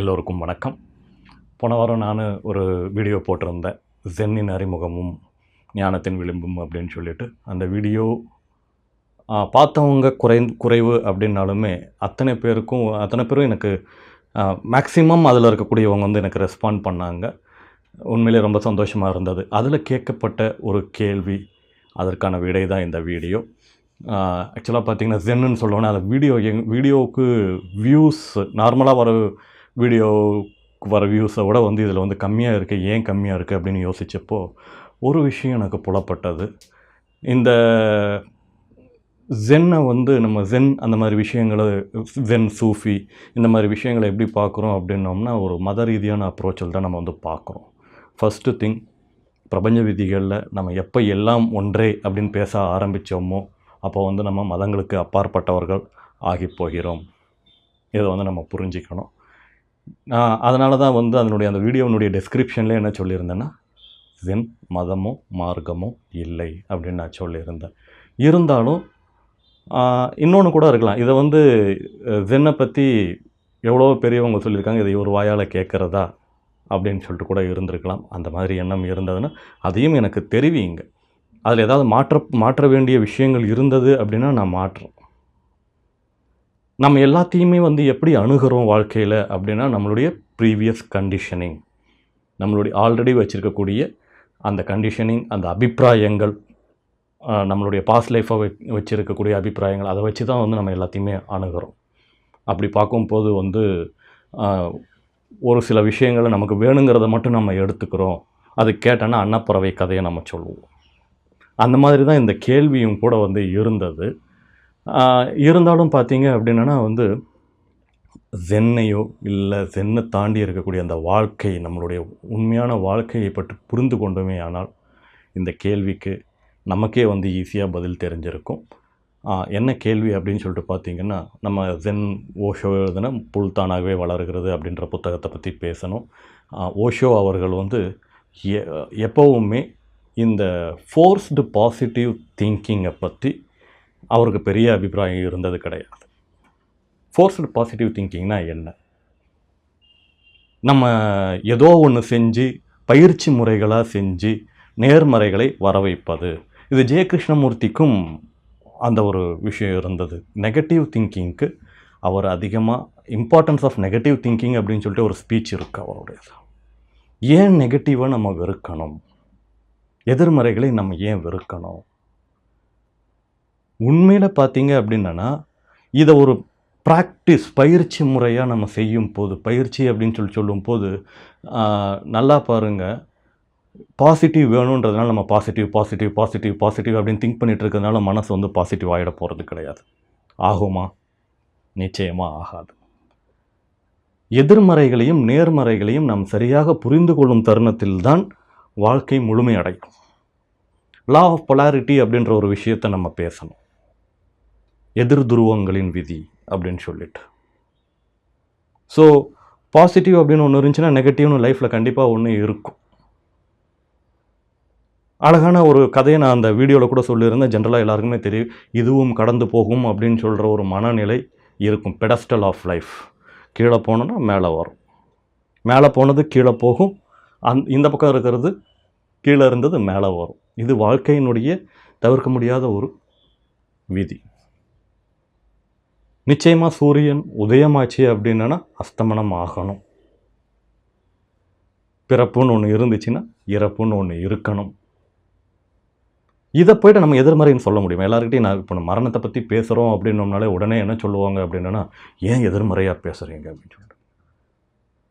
எல்லோருக்கும் வணக்கம். போன வாரம் நான் ஒரு வீடியோ போட்டிருந்தேன். ஜென்னின் அறிமுகமும் ஞானத்தின் விளிம்பும் அப்படின்னு சொல்லிட்டு. அந்த வீடியோ பார்த்தவங்க குறை குறைவு அப்படின்னாலுமே அத்தனை பேருக்கும் அத்தனை பேரும் எனக்கு மேக்ஸிமம் அதில் இருக்கக்கூடியவங்க வந்து எனக்கு ரெஸ்பாண்ட் பண்ணாங்க. உண்மையிலே ரொம்ப சந்தோஷமாக இருந்தது. அதில் கேட்கப்பட்ட ஒரு கேள்வி அதற்கான விடை தான் இந்த வீடியோ. ஆக்சுவலாக பார்த்தீங்கன்னா ஜென்னுன்னு சொல்லுவோன்னா அந்த வீடியோ எங் வீடியோவுக்கு வியூஸ் நார்மலாக வர வீடியோவுக்கு வர வியூஸை விட வந்து இதில் வந்து கம்மியாக இருக்குது ஏன் கம்மியாக இருக்குது அப்படின்னு யோசித்தப்போ ஒரு விஷயம் எனக்கு புலப்பட்டது. இந்த ஜென்னை வந்து நம்ம ஜென் அந்த மாதிரி விஷயங்களை ஜென் சூஃபி இந்த மாதிரி விஷயங்களை எப்படி பார்க்குறோம் அப்படின்னோம்னா ஒரு மத ரீதியான அப்ரோச்சில் தான் நம்ம வந்து பார்க்குறோம். ஃபஸ்ட்டு திங் பிரபஞ்ச விதிகளில் நம்ம எப்போ எல்லாம் ஒன்றே அப்படின்னு பேச ஆரம்பித்தோமோ அப்போ வந்து நம்ம மதங்களுக்கு அப்பாற்பட்டவர்கள் ஆகி போகிறோம். இதை வந்து நம்ம புரிஞ்சிக்கணும். நான் அதனால தான் வந்து அதனுடைய அந்த வீடியோனுடைய டெஸ்கிரிப்ஷன்லேயே என்ன சொல்லியிருந்தேன்னா ஜென் மதமோ மார்க்கமோ இல்லை அப்படின்னு நான் சொல்லியிருந்தேன். இருந்தாலும் இன்னொன்று கூட இருக்கலாம். இதை வந்து ஜென்னை பற்றி எவ்வளோ பெரியவங்க சொல்லியிருக்காங்க இதை ஒரு வாயால் கேட்குறதா? அப்படின்னு சொல்லிட்டு கூட இருந்திருக்கலாம். அந்த மாதிரி எண்ணம் இருந்ததுன்னா அதையும் எனக்கு தெரிவிங்க அதில் ஏதாவது மாற்ற மாற்ற வேண்டிய விஷயங்கள் இருந்தது அப்படின்னா நான் மாற்றுறேன் நம்ம எல்லாத்தையுமே வந்து எப்படி அணுகிறோம் வாழ்க்கையில் அப்படின்னா நம்மளுடைய ப்ரீவியஸ் கண்டிஷனிங் நம்மளுடைய ஆல்ரெடி வச்சுருக்கக்கூடிய அந்த கண்டிஷனிங் அந்த அபிப்பிராயங்கள் நம்மளுடைய பாஸ்ட் லைஃப்பை வச்சுருக்கக்கூடிய அபிப்பிராயங்கள் அதை வச்சு தான் வந்து நம்ம எல்லாத்தையுமே அணுகிறோம். அப்படி பார்க்கும்போது வந்து ஒரு சில விஷயங்களை நமக்கு வேணுங்கிறத மட்டும் நம்ம எடுத்துக்கிறோம். அது கேட்டோன்னா அன்னப்பறவை கதையை நம்ம சொல்லுவோம். அந்த மாதிரி தான் இந்த கேள்வியும் கூட வந்து இருந்தது. இருந்தாலும் பார்த்தீங்க அப்படின்னா வந்து சென்னையோ இல்லை சென்னை தாண்டி இருக்கக்கூடிய அந்த வாழ்க்கை நம்மளுடைய உண்மையான வாழ்க்கையை பற்றி புரிந்து கொண்டோமே ஆனால் இந்த கேள்விக்கு நமக்கே வந்து ஈஸியாக பதில் தெரிஞ்சிருக்கும். என்ன கேள்வி அப்படின்னு சொல்லிட்டு பார்த்தீங்கன்னா நம்ம ஜென் ஓஷோ எழுதின புல் தானாகவே வளர்கிறது அப்படின்ற புத்தகத்தை பற்றி பேசணும். ஓஷோ அவர்கள் வந்து எ- எப்போவுமே இந்த ஃபோர்ஸ்டு பாசிட்டிவ் திங்கிங்கை பற்றி அவருக்கு பெரிய அபிப்பிராயம் இருந்தது கிடையாது. ஃபோர்ஸ்டு பாசிட்டிவ் திங்கிங்னா என்ன? நம்ம ஏதோ ஒன்று செஞ்சு பயிற்சி முறைகளாக செஞ்சு நேர்மறைகளை வர வைப்பது இது ஜெய கிருஷ்ணமூர்த்திக்கும் அந்த ஒரு விஷயம் இருந்தது. நெகட்டிவ் திங்கிங்க்கு அவர் அதிகமாக இம்பார்ட்டன்ஸ் ஆஃப் நெகட்டிவ் திங்கிங் அப்படின்னு சொல்லிட்டு ஒரு ஸ்பீச் இருக்குது அவருடையது. ஏன் நெகட்டிவை நம்ம வெறுக்கணும்? எதிர்மறைகளை நம்ம ஏன் வெறுக்கணும்? உண்மையில் பார்த்தீங்க அப்படின்னா இதை ஒரு ப்ராக்டிஸ் பயிற்சி முறையாக நம்ம செய்யும் போது பயிற்சி அப்படின்னு சொல்லி சொல்லும் போது நல்லா பாருங்கள் பாசிட்டிவ் வேணுன்றதுனால நம்ம பாசிட்டிவ் பாசிட்டிவ் பாசிட்டிவ் பாசிட்டிவ் அப்படின்னு திங்க் பண்ணிகிட்டு இருக்கிறதுனால மனசு வந்து பாசிட்டிவ் ஆகிட போகிறது கிடையாது. ஆகுமா? நிச்சயமாக ஆகாது. எதிர்மறைகளையும் நேர்மறைகளையும் நாம் சரியாக புரிந்து கொள்ளும் தருணத்தில்தான் வாழ்க்கை முழுமையடையும். லா ஆஃப் பொலாரிட்டி அப்படின்ற ஒரு விஷயத்தை நம்ம பேசணும். எதிர் துருவங்களின் விதி அப்படின்னு சொல்லிட்டு. ஸோ பாசிட்டிவ் அப்படின்னு ஒன்று இருந்துச்சுன்னா நெகட்டிவ்னு லைஃப்பில் கண்டிப்பாக ஒன்று இருக்கும். அழகான ஒரு கதையை நான் அந்த வீடியோவில் கூட சொல்லியிருந்தேன். ஜென்ரலாக எல்லாருக்குமே தெரியும். இதுவும் கடந்து போகும் அப்படின்னு சொல்கிற ஒரு மனநிலை இருக்கும். பெடஸ்டல் ஆஃப் லைஃப் கீழே போனோன்னா மேலே வரும். மேலே போனது கீழே போகும். அந் இந்த பக்கம் இருக்கிறது கீழே இருந்தது மேலே வரும். இது வாழ்க்கையினுடைய தவிர்க்க முடியாத ஒரு விதி. நிச்சயமாக சூரியன் உதயமாச்சு அப்படின்னா அஸ்தமனம் ஆகணும். பிறப்புன்னு ஒன்று இருந்துச்சுன்னா இறப்புன்னு ஒன்று இருக்கணும். இதை போய்ட்டு நம்ம எதிர்மறைன்னு சொல்ல முடியும்? எல்லாருக்கிட்டையும் நான் இப்போ மரணத்தை பற்றி பேசுகிறோம் அப்படின்னோம்னாலே உடனே என்ன சொல்லுவாங்க அப்படின்னா ஏன் எதிர்மறையாக பேசுகிறீங்க அப்படின்னு சொல்லிட்டு.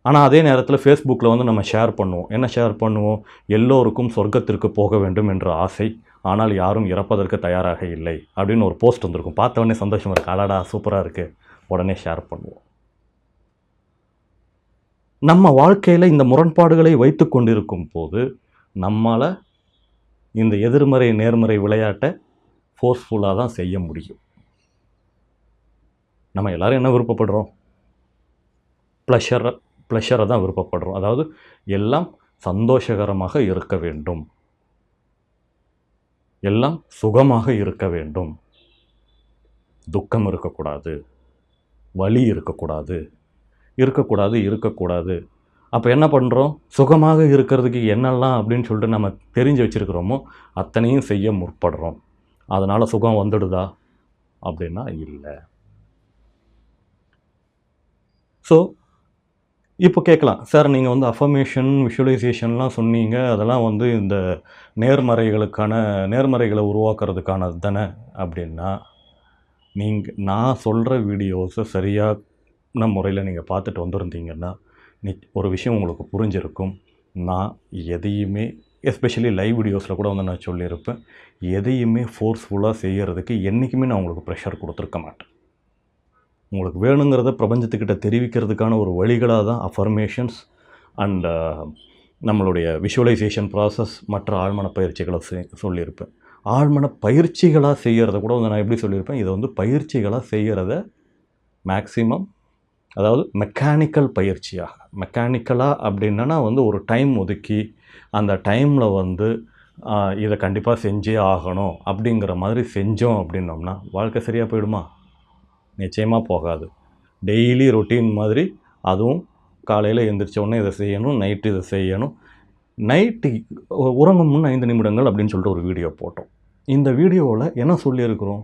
ஆனால் அதே நேரத்தில் ஃபேஸ்புக்கில் வந்து நம்ம ஷேர் பண்ணுவோம். என்ன ஷேர் பண்ணுவோம்? எல்லோருக்கும் சொர்க்கத்திற்கு போக வேண்டும் என்ற ஆசை. ஆனால் யாரும் இறப்பதற்கு தயாராக இல்லை அப்படின்னு ஒரு போஸ்ட் வந்திருக்கும். பார்த்தவொடனே சந்தோஷமாக இருக்குது அடாடா சூப்பராக இருக்குது உடனே ஷேர் பண்ணுவோம். நம்ம வாழ்க்கையில் இந்த முரண்பாடுகளை வைத்து கொண்டிருக்கும் போது நம்மளால் இந்த எதிர்மறை நேர்மறை விளையாட்டை ஃபோர்ஸ்ஃபுல்லாக தான் செய்ய முடியும். நம்ம எல்லோரும் என்ன விருப்பப்படுறோம்? ப்ளஷரை ப்ளஷரை தான் விருப்பப்படுறோம். அதாவது எல்லாம் சந்தோஷகரமாக இருக்க வேண்டும். எல்லாம் சுகமாக இருக்க வேண்டும். துக்கம் இருக்கக்கூடாது. வலி இருக்கக்கூடாது. இருக்கக்கூடாது இருக்கக்கூடாது. அப்போ என்ன பண்ணுறோம் சுகமாக இருக்கிறதுக்கு என்னெல்லாம் அப்படின்னு சொல்லிட்டு நம்ம தெரிஞ்சு வச்சுருக்கிறோமோ அத்தனையும் செய்ய முற்படுறோம். அதனால் சுகம் வந்துடுதா? அப்படின்னா இல்லை. ஸோ இப்போ கேட்கலாம். சார் நீங்கள் வந்து அஃபர்மேஷன் விஷுவலைசேஷன்லாம் சொன்னீங்க. அதெல்லாம் வந்து இந்த நேர்மறைகளுக்கான நேர்மறைகளை உருவாக்குறதுக்கானது தானே அப்படின்னா நீங்கள் நான் சொல்கிற வீடியோஸை சரியான முறையில் நீங்கள் பார்த்துட்டு வந்திருந்தீங்கன்னா நீ ஒரு விஷயம் உங்களுக்கு புரிஞ்சிருக்கும். நான் எதையுமே எஸ்பெஷலி லைவ் வீடியோஸில் கூட வந்து நான் சொல்லியிருப்பேன். எதையுமே ஃபோர்ஸ்ஃபுல்லாக செய்கிறதுக்கு என்றைக்குமே நான் உங்களுக்கு ப்ரெஷர் கொடுத்துருக்க மாட்டேன். உங்களுக்கு வேணுங்கிறத பிரபஞ்சத்துக்கிட்ட தெரிவிக்கிறதுக்கான ஒரு வழிகளாக தான் அஃபர்மேஷன்ஸ் அண்ட் uh, நம்மளுடைய விஷுவலைசேஷன் ப்ராசஸ் மற்ற ஆழ்மன பயிற்சிகளை செ சொல்லியிருப்பேன். ஆழ்மன பயிற்சிகளாக செய்கிறத கூட வந்து நான் எப்படி சொல்லியிருப்பேன்? இதை வந்து பயிற்சிகளாக செய்கிறத மேக்சிமம் அதாவது மெக்கானிக்கல் பயிற்சியாக. மெக்கானிக்கலாக அப்படின்னா வந்து ஒரு டைம் ஒதுக்கி அந்த டைமில் வந்து இதை கண்டிப்பாக செஞ்சே ஆகணும் அப்படிங்கிற மாதிரி செஞ்சோம் அப்படின்னோம்னா வாழ்க்கை சரியாக போயிடுமா? நிச்சயமாக போகாது. டெய்லி ரொட்டீன் மாதிரி அதுவும் காலையில் எழுந்திரிச்ச உடனே இதை செய்யணும் நைட்டு இதை செய்யணும். நைட்டு உறங்கும் முன் ஐந்து நிமிடங்கள் அப்படின்னு சொல்லிட்டு ஒரு வீடியோ போட்டோம். இந்த வீடியோவில் என்ன சொல்லியிருக்கிறோம்?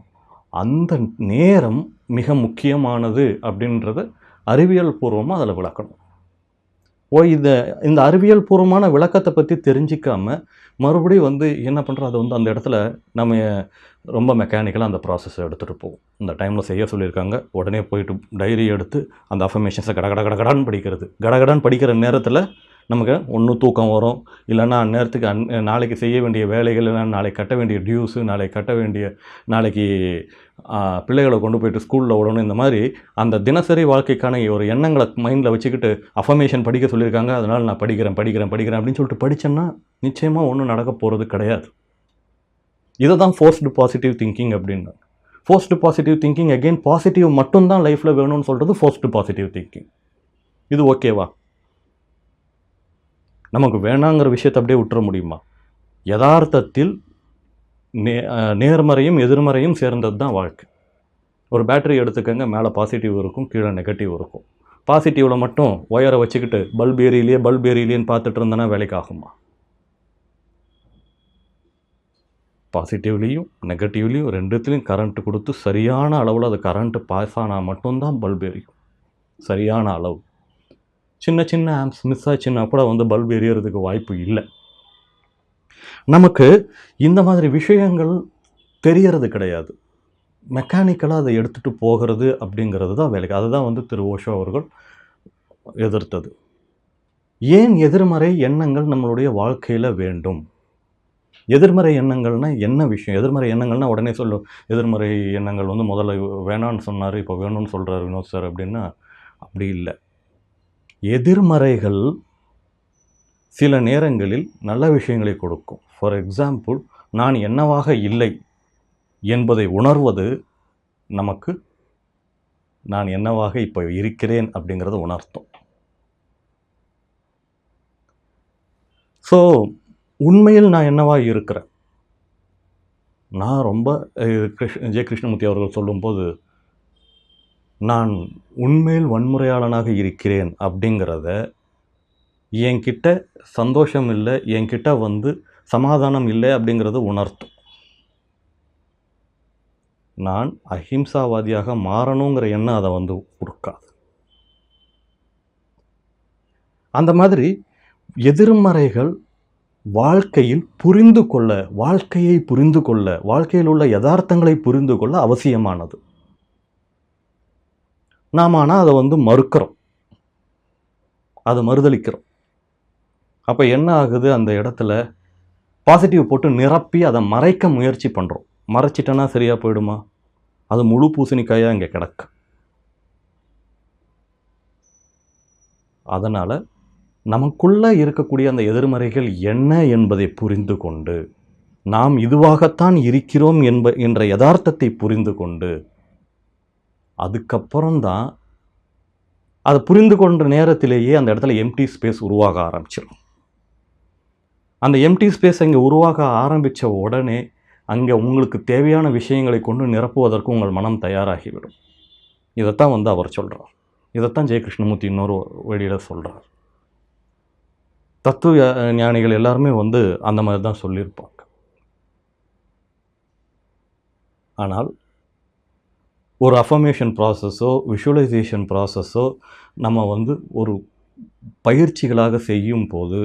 அந்த நேரம் மிக முக்கியமானது அப்படின்றத அறிவியல் பூர்வமாக அதில் விளக்கணும். ஓ இது இந்த அறிவியல் பூர்வமான விளக்கத்தை பற்றி தெரிஞ்சிக்காமல் மறுபடியும் வந்து என்ன பண்ணுறோம் அதை வந்து அந்த இடத்துல நம்ம ரொம்ப மெக்கானிக்கலாக அந்த ப்ராசஸை எடுத்துகிட்டு போவோம். இந்த டைமில் செய்ய சொல்லியிருக்காங்க. உடனே போயிட்டு டைரி எடுத்து அந்த அஃபர்மேஷன்ஸை கட கட கடகடான்னு படிக்கிறது. கடகடான்னு படிக்கிற நேரத்தில் நமக்கு ஒன்று தூக்கம் வரும். இல்லைன்னா அந்நேரத்துக்கு அந் நாளைக்கு செய்ய வேண்டிய வேலைகள் இல்லைன்னா நாளைக்கு கட்ட வேண்டிய டியூஸு நாளைக்கு கட்ட வேண்டிய நாளைக்கு பிள்ளைகளை கொண்டு போயிட்டு ஸ்கூலில் விடணும். இந்த மாதிரி அந்த தினசரி வாழ்க்கைக்கான ஒரு எண்ணங்களை மைண்டில் வச்சுக்கிட்டு அஃபர்மேஷன் படிக்க சொல்லியிருக்காங்க. அதனால் நான் படிக்கிறேன் படிக்கிறேன் படிக்கிறேன் அப்படின்னு சொல்லிட்டு படித்தேன்னா நிச்சயமாக ஒன்றும் நடக்க போகிறது கிடையாது. இதை தான் ஃபோர்ஸ்டு பாசிட்டிவ் திங்கிங் அப்படின்னு. Forced positive thinking again positive மட்டும்தான் லைஃப்பில் வேணும்னு சொல்கிறது ஃபோர்ஸ்டு பாசிட்டிவ் திங்கிங் இது ஓகேவா நமக்கு வேணாங்கிற விஷயத்தை அப்படியே விட்டுற முடியுமா? யதார்த்தத்தில் நே நேர்மறையும் எதிர்மறையும் சேர்ந்தது தான் வாழ்க்கை. ஒரு பேட்டரி எடுத்துக்கங்க மேலே பாசிட்டிவ் இருக்கும் கீழே நெகட்டிவ் இருக்கும். பாசிட்டிவில் மட்டும் ஒயரை வச்சுக்கிட்டு பல்ப் ஏரியிலேயே பல்ப் ஏரியிலேன்னு பார்த்துட்டு இருந்தேன்னா வேலைக்கு ஆகுமா? பாசிட்டிவ்லேயும் நெகட்டிவ்லேயும் ரெண்டுத்துலேயும் கரண்ட்டு கொடுத்து சரியான அளவில் அது கரண்ட்டு பாஸ் ஆனால் மட்டும்தான் பல்ப் எரியும் சரியான அளவு. சின்ன சின்ன ஆம்ஸ் மிஸ் ஆச்சுன்னா கூட வந்து பல்ப் எரியறதுக்கு வாய்ப்பு இல்லை. நமக்கு இந்த மாதிரி விஷயங்கள் தெரியறது கிடையாது. மெக்கானிக்கலாக அதை எடுத்துகிட்டு போகிறது அப்படிங்கிறது தான் வேலைக்கு. அதுதான் வந்து திரு ஓஷோ அவர்கள் எதிர்த்தது. ஏன் எதிர்மறை எண்ணங்கள் நம்மளுடைய வாழ்க்கையில் வேண்டும்? எதிர்மறை எண்ணங்கள்னால் என்ன விஷயம்? எதிர்மறை எண்ணங்கள்னா உடனே சொல்லும் எதிர்மறை எண்ணங்கள் வந்து முதல்ல வேணான்னு சொன்னார் இப்போ வேணும்னு சொல்கிறார் வினோத் சார் அப்படின்னா அப்படி இல்லை. எதிர்மறைகள் சில நேரங்களில் நல்ல விஷயங்களை கொடுக்கும். ஃபார் எக்ஸாம்பிள் நான் என்னவாக இல்லை என்பதை உணர்வது நமக்கு நான் என்னவாக இப்போ இருக்கிறேன் அப்படிங்கிறத உணர்த்தும். ஸோ உண்மையில் நான் என்னவாக இருக்கிறேன்? நான் ரொம்ப கிருஷ்ண ஜெய கிருஷ்ணமூர்த்தி அவர்கள் சொல்லும்போது நான் உண்மையில் வன்முறையாளனாக இருக்கிறேன் அப்படிங்கிறத என்கிட்ட சந்தோஷம் இல்லை என்கிட்ட வந்து சமாதானம் இல்லை அப்படிங்கிறத உணர்த்தும். நான் அஹிம்சாவாதியாக மாறணுங்கிற எண்ணம் அதை வந்து கொடுக்காது அந்த மாதிரி எதிர்மறைகள் வாழ்க்கையில் புரிந்து கொள்ள வாழ்க்கையை புரிந்து கொள்ள வாழ்க்கையில் உள்ள யதார்த்தங்களை புரிந்து கொள்ள அவசியமானது. நாம் ஆனால் அதை வந்து மறுக்கிறோம். அதை மறுதளிக்கிறோம் அப்போ என்ன ஆகுது? அந்த இடத்துல பாசிட்டிவ் போட்டு நிரப்பி அதை மறைக்க முயற்சி பண்ணுறோம் மறைச்சிட்டோன்னா சரியாக போயிடுமா? அது முழு பூசணிக்காயாக இங்கே கிடக்கு. அதனால் நமக்குள்ளே இருக்கக்கூடிய அந்த எதிர்மறைகள் என்ன என்பதை புரிந்து கொண்டு நாம் இதுவாகத்தான் இருக்கிறோம் என்ப என்ற யதார்த்தத்தை புரிந்து கொண்டு அதுக்கப்புறம்தான் அதை புரிந்து கொண்ட நேரத்திலேயே அந்த இடத்துல எம்டி ஸ்பேஸ் உருவாக ஆரம்பிச்சிடும் அந்த எம்டி ஸ்பேஸ் அங்கே உருவாக ஆரம்பித்த உடனே அங்கே உங்களுக்கு தேவையான விஷயங்களை கொண்டு நிரப்புவதற்கு உங்கள் மனம் தயாராகிவிடும். இதைத்தான் வந்து அவர் சொல்கிறார் இதைத்தான் ஜெயகிருஷ்ணமூர்த்தி இன்னொரு வழியில் சொல்கிறார் தத்துவ ஞானிகள் எல்லாருமே வந்து அந்த மாதிரி தான் சொல்லியிருப்பாங்க. ஆனால் ஒரு அஃபர்மேஷன் ப்ராசஸோ விஷுவலைசேஷன் ப்ராசஸோ நம்ம வந்து ஒரு பயிற்சிகளாக செய்யும் போது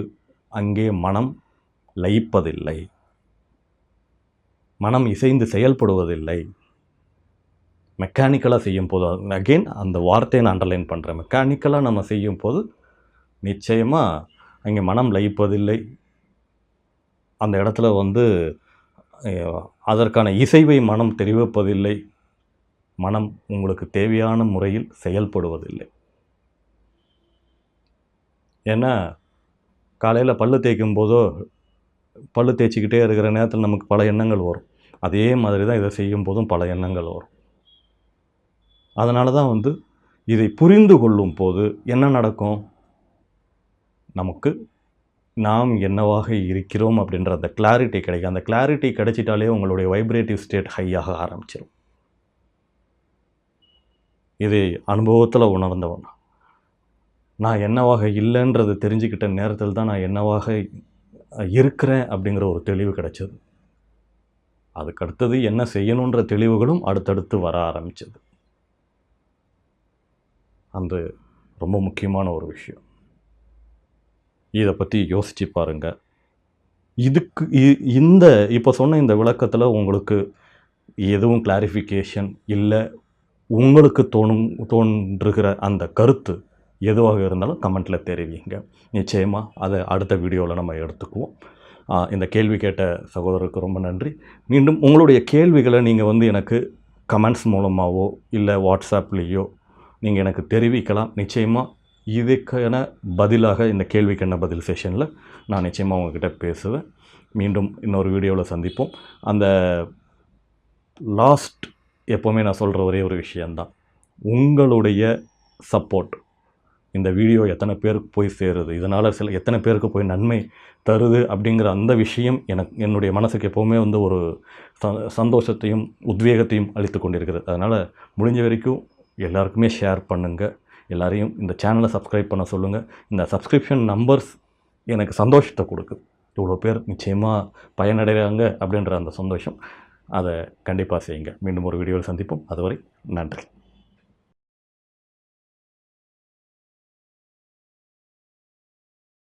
அங்கே மனம் லயிப்பதில்லை. மனம் இசைந்து செயல்படுவதில்லை. மெக்கானிக்கலாக செய்யும் போது அகெயின் அந்த வார்த்தையை நான் அண்டர்லைன் பண்ணுறேன் மெக்கானிக்கலாக நம்ம செய்யும் போது நிச்சயமாக அங்கே மனம் லயிப்பதில்லை. அந்த இடத்துல வந்து அதற்கான இசைவை மனம் தெரிவிப்பதில்லை. மனம் உங்களுக்கு தேவையான முறையில் செயல்படுவதில்லை. ஏன்னா காலையில் பல்லு தேய்க்கும் போதோ பல்லு தேய்ச்சிக்கிட்டே இருக்கிற நேரத்தில் நமக்கு பல எண்ணங்கள் வரும். அதே மாதிரி தான் இதை செய்யும் போதும் பல எண்ணங்கள் வரும். அதனால தான் வந்து இதை புரிந்து கொள்ளும் போது என்ன நடக்கும்? நமக்கு நாம் என்னவாக இருக்கிறோம் அப்படின்ற அந்த கிளாரிட்டி கிடைக்கும். அந்த கிளாரிட்டி கிடைச்சிட்டாலே உங்களுடைய வைப்ரேட்டிவ் ஸ்டேட் ஹையாக ஆரம்பிச்சிடும் இதை அனுபவத்தில் உணர்ந்தவன். நான் என்னவாக இல்லைன்றது தெரிஞ்சுக்கிட்ட நேரத்தில் தான் நான் என்னவாக இருக்கிறேன் அப்படிங்கிற ஒரு தெளிவு கிடைச்சது. அதுக்கடுத்தது என்ன செய்யணுன்ற தெளிவுகளும் அடுத்தடுத்து வர ஆரம்பிச்சது. அந்த ரொம்ப முக்கியமான ஒரு விஷயம். இதை பற்றி யோசிச்சு பாருங்கள் இதுக்கு இ- இந்த இப்போ சொன்ன இந்த விளக்கத்தில் உங்களுக்கு எதுவும் கிளாரிஃபிகேஷன் இல்லை உங்களுக்கு தோணும் தோன்றுகிற அந்த கருத்து எதுவாக இருந்தாலும் கமெண்ட்டில் தெரிவிங்க. நிச்சயமாக அதை அடுத்த வீடியோவில் நம்ம எடுத்துக்குவோம். இந்த கேள்வி கேட்ட சகோதரருக்கு ரொம்ப நன்றி. மீண்டும் உங்களுடைய கேள்விகளை நீங்கள் வந்து எனக்கு கமெண்ட்ஸ் மூலமாகவோ இல்லை வாட்ஸ்அப்லேயோ நீங்கள் எனக்கு தெரிவிக்கலாம். நிச்சயமாக இதுக்கான பதிலாக இந்த கேள்விக்கான பதில் செஷனில் நான் நிச்சயமாக உங்ககிட்ட பேசுவேன். மீண்டும் இன்னொரு வீடியோவில் சந்திப்போம். அந்த லாஸ்ட் எப்போவுமே நான் சொல்கிற ஒரே ஒரு விஷயந்தான் உங்களுடைய சப்போர்ட் இந்த வீடியோ எத்தனை பேருக்கு போய் சேருது? இதனால் சில எத்தனை பேருக்கு போய் நன்மை தருது? அப்படிங்கிற அந்த விஷயம் எனக்கு என்னுடைய மனசுக்கு எப்போவுமே வந்து ஒரு ச- சந்தோஷத்தையும் உத்வேகத்தையும் அளித்து கொண்டிருக்கிறது. அதனால் முடிஞ்ச வரைக்கும் எல்லாருக்குமே ஷேர் பண்ணுங்கள் எல்லாரையும் இந்த சேனலை சப்ஸ்கிரைப் பண்ண சொல்லுங்கள் இந்த சப்ஸ்கிரிப்ஷன் நம்பர்ஸ் எனக்கு சந்தோஷத்தை கொடுக்குது. இவ்வளோ பேர் நிச்சயமாக பயனடைகிறாங்க அப்படின்ற அந்த சந்தோஷம். அதை கண்டிப்பாக செய்யுங்க. மீண்டும் ஒரு வீடியோவில் சந்திப்போம். அதுவரை நன்றி.